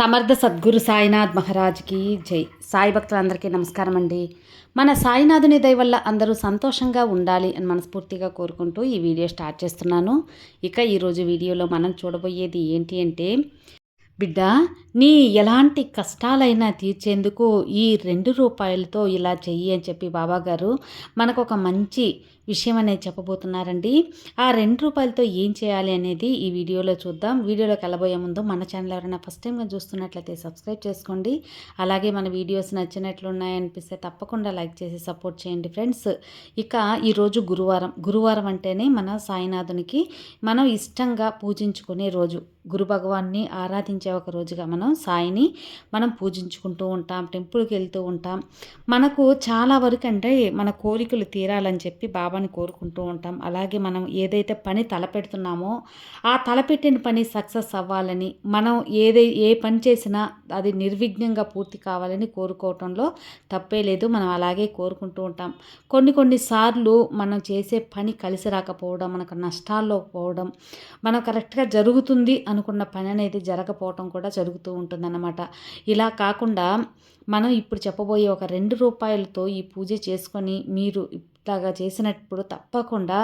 సమర్థ సద్గురు సాయినాథ్ మహారాజ్కి జై. సాయి భక్తులందరికీ నమస్కారం అండి. మన సాయినాథుని దయ వల్ల అందరూ సంతోషంగా ఉండాలి అని మనస్ఫూర్తిగా కోరుకుంటూ ఈ వీడియో స్టార్ట్ చేస్తున్నాను. ఇక ఈరోజు వీడియోలో మనం చూడబోయేది ఏంటి అంటే బిడ్డ నీ ఎలాంటి కష్టాలైనా తీర్చేందుకు ఈ రెండు రూపాయలతో ఇలా చెయ్యి అని చెప్పి బాబాగారు మనకు ఒక మంచి విషయం అనేది చెప్పబోతున్నారండి. ఆ రెండు రూపాయలతో ఏం చేయాలి అనేది ఈ వీడియోలో చూద్దాం. వీడియోలోకి వెళ్ళబోయే ముందు మన ఛానల్ ఎవరైనా ఫస్ట్ టైంగా చూస్తున్నట్లయితే సబ్స్క్రైబ్ చేసుకోండి. అలాగే మన వీడియోస్ నచ్చినట్లు ఉన్నాయనిపిస్తే తప్పకుండా లైక్ చేసి సపోర్ట్ చేయండి ఫ్రెండ్స్. ఇక ఈరోజు గురువారం. గురువారం అంటేనే మన సాయినాథునికి మనం ఇష్టంగా పూజించుకునే రోజు. గురు భగవాన్ని ఆరాధించే ఒక రోజుగా మనం సాయిని మనం పూజించుకుంటూ ఉంటాం టెంపుల్కి వెళ్తూ ఉంటాం. మనకు చాలా వరకు అంటే మన కోరికలు తీరాలని చెప్పి బాబాని కోరుకుంటూ ఉంటాం. అలాగే మనం ఏదైతే పని తలపెడుతున్నామో ఆ తలపెట్టిన పని సక్సెస్ అవ్వాలని మనం ఏదై ఏ పని చేసినా అది నిర్విఘ్నంగా పూర్తి కావాలని కోరుకోవటంలో తప్పే లేదు. మనం అలాగే కోరుకుంటూ ఉంటాం. కొన్ని కొన్నిసార్లు మనం చేసే పని కలిసి రాకపోవడం మనకు నష్టాల్లో పోవడం మనం కరెక్ట్గా జరుగుతుంది అనుకున్న పని అనేది జరగపోవడం కూడా జరుగుతూ ఉంటుందన్నమాట. ఇలా కాకుండా మనం ఇప్పుడు చెప్పబోయే ఒక రెండు రూపాయలతో ఈ పూజ చేసుకొని మీరు ఇట్లాగా చేసినప్పుడు తప్పకుండా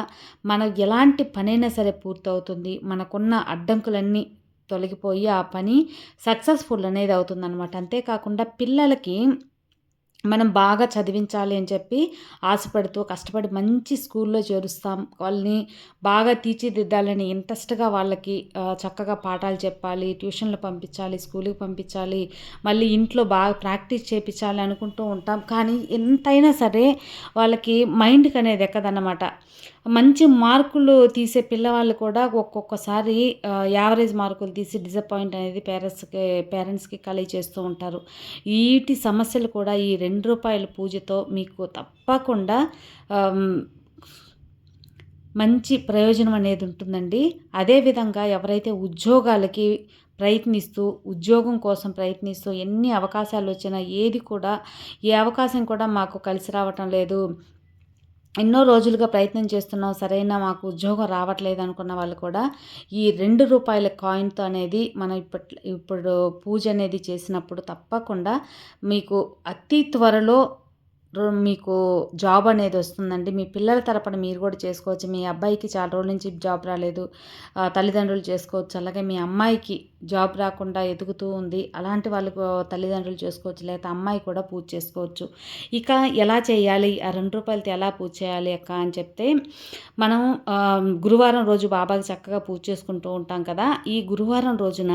మనం ఎలాంటి పనైనా సరే పూర్తవుతుంది. మనకున్న అడ్డంకులన్నీ తొలగిపోయి ఆ పని సక్సెస్ఫుల్ అనేది అవుతుందన్నమాట. అంతేకాకుండా పిల్లలకి మనం బాగా చదివించాలి అని చెప్పి ఆశపడుతూ కష్టపడి మంచి స్కూల్లో చేరుస్తాం. వాళ్ళని బాగా తీర్చిదిద్దాలని ఇంట్రెస్ట్గా వాళ్ళకి చక్కగా పాఠాలు చెప్పాలి ట్యూషన్లు పంపించాలి స్కూల్కి పంపించాలి మళ్ళీ ఇంట్లో బాగా ప్రాక్టీస్ చేయించాలి అనుకుంటూ ఉంటాం. కానీ ఎంతైనా సరే వాళ్ళకి మైండ్కి అనేది ఎక్కదన్నమాట. మంచి మార్కులు తీసే పిల్లవాళ్ళు కూడా ఒక్కొక్కసారి యావరేజ్ మార్కులు తీసి డిసప్పాయింట్ అనేది పేరెంట్స్కి పేరెంట్స్కి కలిగి చేస్తూ ఉంటారు. వీటి సమస్యలు కూడా ఈ రెండు రూపాయల పూజతో మీకు తప్పకుండా మంచి ప్రయోజనం అనేది ఉంటుందండి. అదేవిధంగా ఎవరైతే ఉద్యోగాలకి ప్రయత్నిస్తూ ఉద్యోగం కోసం ప్రయత్నిస్తూ ఎన్ని అవకాశాలు వచ్చినా ఏది కూడా ఏ అవకాశం కూడా మాకు కలిసి రావటం లేదు. ఎన్నో రోజులుగా ప్రయత్నం చేస్తున్నాం సరైన మాకు ఉద్యోగం రావట్లేదు అనుకున్న వాళ్ళు కూడా ఈ రెండు రూపాయల కాయిన్తో అనేది మనం ఇప్పట్ ఇప్పుడు పూజ అనేది చేసినప్పుడు తప్పకుండా మీకు అతి త్వరలో మీకు జాబ్ అనేది వస్తుందండి. మీ పిల్లల తరపున మీరు కూడా చేసుకోవచ్చు. మీ అబ్బాయికి చాలా రోజుల నుంచి జాబ్ రాలేదు. తల్లిదండ్రులు చేసుకోవచ్చు. అలాగే మీ అమ్మాయికి జాబ్ రాకుండా ఎదుగుతూ ఉంది. అలాంటి వాళ్ళకు తల్లిదండ్రులు చేసుకోవచ్చు. లేదా అమ్మాయి కూడా పూజ చేసుకోవచ్చు. ఇక ఎలా చేయాలి? ఆ రెండు రూపాయలతో ఎలా పూజ చేయాలి అక్క అని చెప్తే మనం గురువారం రోజు బాబాకి చక్కగా పూజ చేసుకుంటూ ఉంటాం కదా. ఈ గురువారం రోజున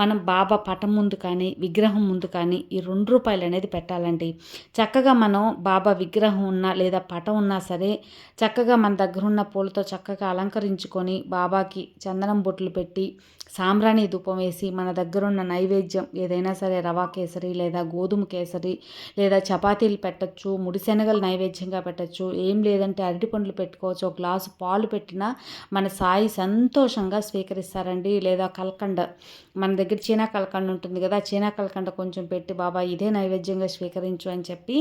మనం బాబా పటం ముందు కానీ విగ్రహం ముందు కానీ ఈ రెండు రూపాయలు అనేది పెట్టాలండి. చక్కగా మనం బాబా విగ్రహం ఉన్నా లేదా పటం ఉన్నా సరే చక్కగా మన దగ్గర ఉన్న పూలతో చక్కగా అలంకరించుకొని బాబాకి చందనం బొట్లు పెట్టి సాంబ్రాణి ధూపం వేసి మన దగ్గర ఉన్న నైవేద్యం ఏదైనా సరే రవా కేసరి లేదా గోధుమ కేసరి లేదా చపాతీలు పెట్టచ్చు ముడిశనగలు నైవేద్యంగా పెట్టచ్చు. ఏం లేదంటే అరటి పండ్లు పెట్టుకోవచ్చు. ఒక గ్లాసు పాలు పెట్టినా మన సాయి సంతోషంగా స్వీకరిస్తారండి. లేదా కల్కండ. మన దగ్గర చీనా కలకండ ఉంటుంది కదా చీనా కలకండ కొంచెం పెట్టి బాబా ఇదే నైవేద్యంగా స్వీకరించు అని చెప్పి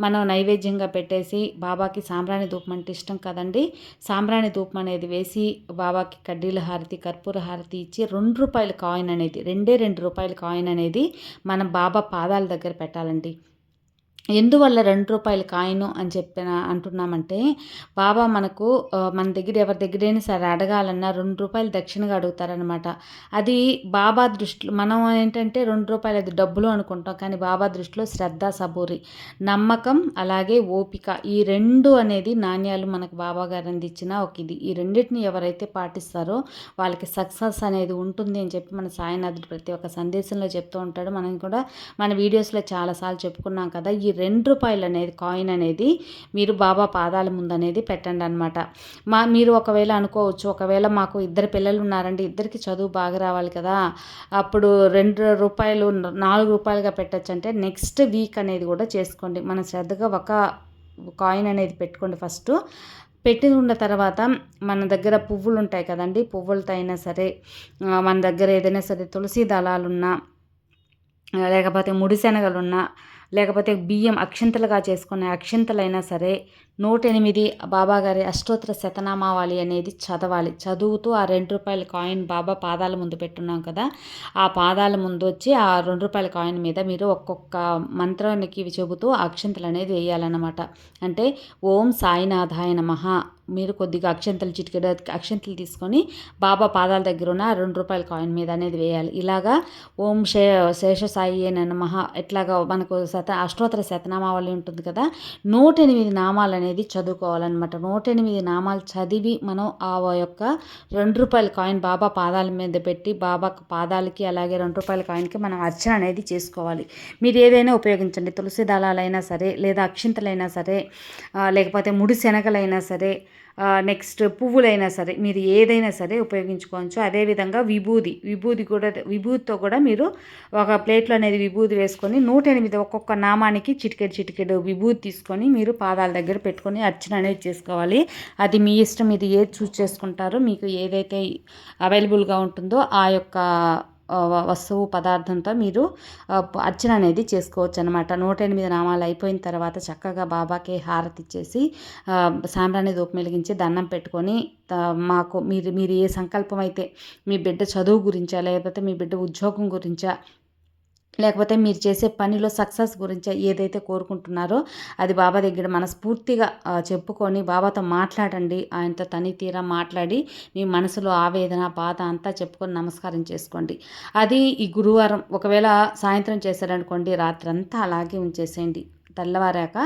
మనం నైవేద్యంగా పెట్టేసి బాబాకి సాంబ్రాణి ధూపం అంటే ఇష్టం కదండి. సాంబ్రాణి ధూపం అనేది వేసి బాబాకి కడ్డీల హారతి కర్పూర హారతి ఇచ్చి రెండు రూపాయలు కాయిన్ కాయిన్ అనేది రెండే రెండు రూపాయల కాయిన్ అనేది మనం బాబా పాదాల దగ్గర పెట్టాలండి. ఎందువల్ల రెండు రూపాయల కాయిను అని చెప్పిన అంటున్నామంటే బాబా మనకు మన దగ్గర ఎవరి దగ్గరైనా సరే అడగాలన్నా రెండు రూపాయలు దక్షిణగా అడుగుతారనమాట అది బాబా దృష్టిలో మనం ఏంటంటే రెండు రూపాయలు అది డబ్బులు అనుకుంటాం కానీ బాబా దృష్టిలో శ్రద్ధ సబూరి నమ్మకం అలాగే ఓపిక ఈ రెండు అనేది నాణ్యాలు మనకు బాబా గారు అందించిన ఒక ఇది. ఈ రెండింటిని ఎవరైతే పాటిస్తారో వాళ్ళకి సక్సెస్ అనేది ఉంటుంది అని చెప్పి మన సాయినాథుడు ప్రతి ఒక్క సందేశంలో చెప్తూ ఉంటాడు. మనం కూడా మన వీడియోస్లో చాలాసార్లు చెప్పుకున్నాం కదా ఈ రెండు రూపాయలు అనేది కాయిన్ అనేది మీరు బాబా పాదాల ముందు అనేది పెట్టండి అనమాట మా మీరు ఒకవేళ అనుకోవచ్చు ఒకవేళ మాకు ఇద్దరు పిల్లలు ఉన్నారండి ఇద్దరికి చదువు బాగా రావాలి కదా అప్పుడు రెండు రూపాయలు నాలుగు రూపాయలుగా పెట్టచ్చు అంటే నెక్స్ట్ వీక్ అనేది కూడా చేసుకోండి. మనం శ్రద్ధగా ఒక కాయిన్ అనేది పెట్టుకోండి ఫస్ట్ పెట్టి ఉన్న తర్వాత మన దగ్గర పువ్వులు ఉంటాయి కదండి పువ్వులతో అయినా సరే మన దగ్గర ఏదైనా సరే తులసి దళాలున్నా లేకపోతే ముడిశనగలున్నా లేకపోతే బియ్యం అక్షింతలుగా చేసుకునే అక్షింతలైనా సరే నూట ఎనిమిది బాబా గారి అష్టోత్తర శతనామావళి అనేది చదవాలి. చదువుతూ ఆ రెండు రూపాయల కాయిన్ బాబా పాదాల ముందు పెట్టున్నాం కదా ఆ పాదాల ముందు వచ్చి ఆ రెండు రూపాయల కాయిన్ మీద మీరు ఒక్కొక్క మంత్రానికి చెబుతూ అక్షంతలు అనేది వేయాలన్నమాట. అంటే ఓం సాయినాథాయ నమః. మీరు కొద్దిగా అక్షంతలు చిటికెడ అక్షంతలు తీసుకొని బాబా పాదాల దగ్గర ఉన్న రెండు రూపాయల కాయిన్ మీద అనేది వేయాలి. ఇలాగా ఓం శే శేషసాయి నమః. ఎట్లాగా మనకు శత అష్టోత్తర శతనామావళి ఉంటుంది కదా నూట ఎనిమిది నామాలు అనేది చదువుకోవాలన్నమాట. నూట ఎనిమిది నామాలు చదివి మనం ఆ యొక్క రెండు రూపాయల కాయిన్ బాబా పాదాల మీద పెట్టి బాబా పాదాలకి అలాగే రెండు రూపాయల కాయిన్కి మనం అర్చన అనేది చేసుకోవాలి. మీరు ఏదైనా ఉపయోగించండి. తులసి దళాలైనా సరే లేదా అక్షింతలైనా సరే లేకపోతే ముడి శనగలైనా సరే నెక్స్ట్ పువ్వులైనా సరే మీరు ఏదైనా సరే ఉపయోగించుకోవచ్చు. అదేవిధంగా విభూది విభూది కూడా విభూతితో కూడా మీరు ఒక ప్లేట్లో అనేది విభూది వేసుకొని నూట ఎనిమిది ఒక్కొక్క నామానికి చిటికెడు చిటికెడు విభూతి తీసుకొని మీరు పాదాల దగ్గర పెట్టుకొని అర్చన అనేది చేసుకోవాలి. అది మీ ఇష్టం ఇది ఏది చూస్ చేసుకుంటారో మీకు ఏదైతే అవైలబుల్గా ఉంటుందో ఆ యొక్క వస్తువు పదార్థంతో మీరు అర్చన అనేది చేసుకోవచ్చు అనమాట నూట ఎనిమిది నామాలు అయిపోయిన తర్వాత చక్కగా బాబాకి హారతి ఇచ్చేసి సాంబ్రాణి ధూపం వెలిగించి దండం పెట్టుకొని మాకు మీరు మీరు ఏ సంకల్పం అయితే మీ బిడ్డ చదువు గురించా లేకపోతే మీ బిడ్డ ఉద్యోగం గురించా లేకపోతే మీరు చేసే పనిలో సక్సెస్ గురించి ఏదైతే కోరుకుంటున్నారో అది బాబా దగ్గర మనస్ఫూర్తిగా చెప్పుకొని బాబాతో మాట్లాడండి ఆయనతో తని తీరా మాట్లాడి మీ మనసులో ఆవేదన బాధ అంతా చెప్పుకొని నమస్కారం చేసుకోండి. అది ఈ గురువారం ఒకవేళ సాయంత్రం చేశారనుకోండి రాత్రి అంతా అలాగే ఉంచేసేయండి. తెల్లవారాక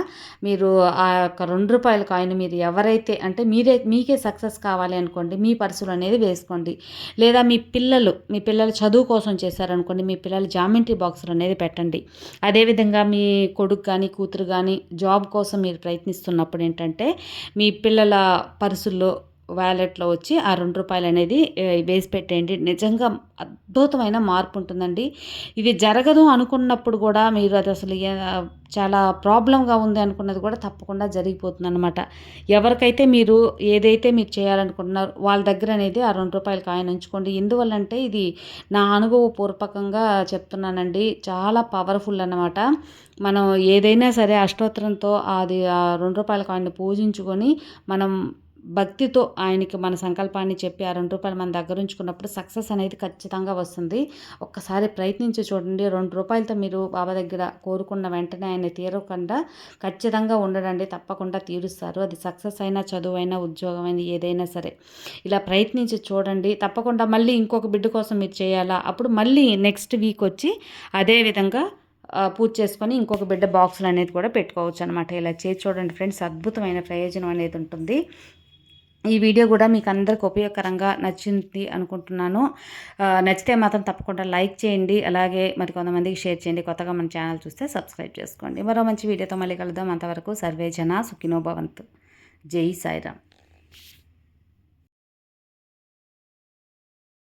మీరు ఆ యొక్క రెండు రూపాయల కాయిన్ మీరు ఎవరైతే అంటే మీరే మీకే సక్సెస్ కావాలి అనుకోండి మీ పర్సులు అనేది వేసుకోండి. లేదా మీ పిల్లలు మీ పిల్లలు చదువు కోసం చేశారనుకోండి మీ పిల్లలు జామెంట్రీ బాక్సులు అనేది పెట్టండి. అదేవిధంగా మీ కొడుకు కానీ కూతురు కానీ జాబ్ కోసం మీరు ప్రయత్నిస్తున్నప్పుడు ఏంటంటే మీ పిల్లల పర్సుల్లో వ్యాలెట్లో వచ్చి ఆ రెండు రూపాయలు అనేది వేసి పెట్టేయండి. నిజంగా అద్భుతమైన మార్పు ఉంటుందండి. ఇది జరగదు అనుకున్నప్పుడు కూడా మీరు అది అసలు చాలా ప్రాబ్లంగా ఉంది అనుకున్నది కూడా తప్పకుండా జరిగిపోతుంది అనమాట ఎవరికైతే మీరు ఏదైతే మీరు చేయాలనుకుంటున్నారో వాళ్ళ దగ్గర అనేది ఆ రెండు రూపాయలు కాయన ఉంచుకోండి. ఎందువల్లంటే ఇది నా అనుభవపూర్వకంగా చెప్తున్నానండి. చాలా పవర్ఫుల్ అనమాట మనం ఏదైనా సరే అష్టోత్తరంతో అది ఆ రెండు రూపాయల కాయిన్ని పూజించుకొని మనం భక్తితో ఆయనకి మన సంకల్పాన్ని చెప్పి ఆ రెండు రూపాయలు మన దగ్గర ఉంచుకున్నప్పుడు సక్సెస్ అనేది ఖచ్చితంగా వస్తుంది. ఒక్కసారి ప్రయత్నించి చూడండి. రెండు రూపాయలతో మీరు బాబా దగ్గర కోరుకున్న వెంటనే ఆయన తీరకుండా ఖచ్చితంగా ఉండడండి. తప్పకుండా తీరుస్తారు. అది సక్సెస్ అయినా చదువు అయినా ఉద్యోగం అయినా ఏదైనా సరే. ఇలా ప్రయత్నించి చూడండి. తప్పకుండా మళ్ళీ ఇంకొక బిడ్డ కోసం మీరు చేయాలా? అప్పుడు మళ్ళీ నెక్స్ట్ వీక్ వచ్చి అదే విధంగా పూజ చేసుకొని ఇంకొక బిడ్డ బాక్సులు అనేది కూడా పెట్టుకోవచ్చు అనమాట ఇలా చేసి చూడండి ఫ్రెండ్స్. అద్భుతమైన ప్రయోజనం అనేది ఉంటుంది. ఈ వీడియో కూడా మీకు అందరికి ఉపయోగకరంగా నచ్చింది అనుకుంటున్నాను. నచ్చితే మాత్రం తప్పకుండా లైక్ చేయండి. అలాగే మరి కొంతమందికి షేర్ చేయండి. కొత్తగా మన ఛానల్ చూస్తే సబ్స్క్రైబ్ చేసుకోండి. మరో మంచి వీడియోతో మళ్ళీ కలుద్దాం. అంతవరకు సర్వేజన సుఖినోభవంతు జై సాయిరామ్.